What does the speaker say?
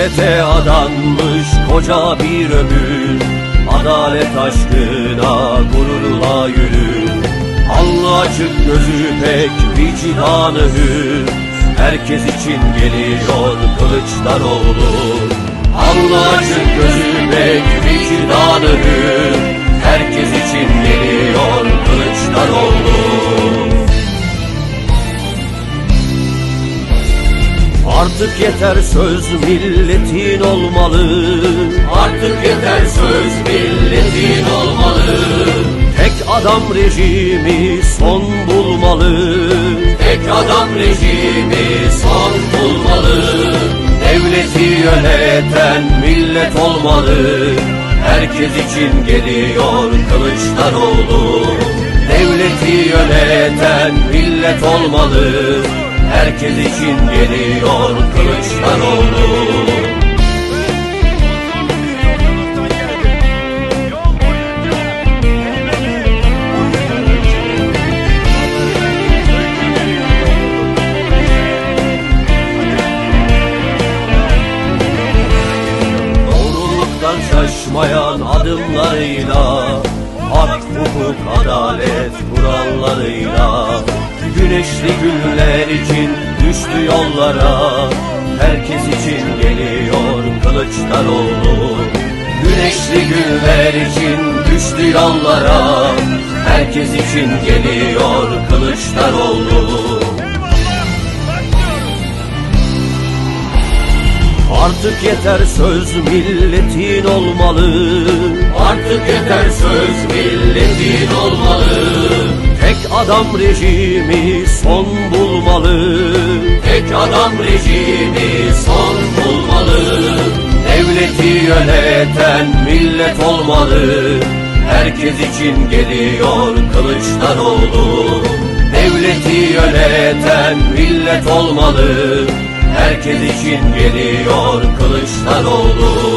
Millete adanmış koca bir ömür. Adalet aşkına gururla yürür. Alnı açık gözü pek vicdanı hür. Herkes için geliyor Kılıçdaroğlu. Alnı açık gözü pek vicdanı Artık yeter söz milletin olmalı. Artık yeter söz milletin olmalı. Tek adam rejimi son bulmalı. Tek adam rejimi son bulmalı. Devleti yöneten millet olmalı. Herkes için geliyor Kılıçdaroğlu. Devleti yöneten millet olmalı Herkes için geliyor Kılıçdaroğlu. Doğruluktan şaşmayan adımlarıyla Hak, hukuk, adalet kurallarıyla Güneşli günler için düştü yollara. Herkes için geliyor Kılıçdaroğlu. Güneşli günler için düştü yollara. Herkes için geliyor Kılıçdaroğlu Artık yeter söz milletin olmalı. Artık yeter söz milletin olmalı. Tek adam rejimi son bulmalı. Tek adam rejimi son bulmalı. Devleti yöneten millet olmalı. Herkes için geliyor Kılıçdaroğlu. Devleti yöneten millet olmalı Herkes için geliyor Kılıçdaroğlu.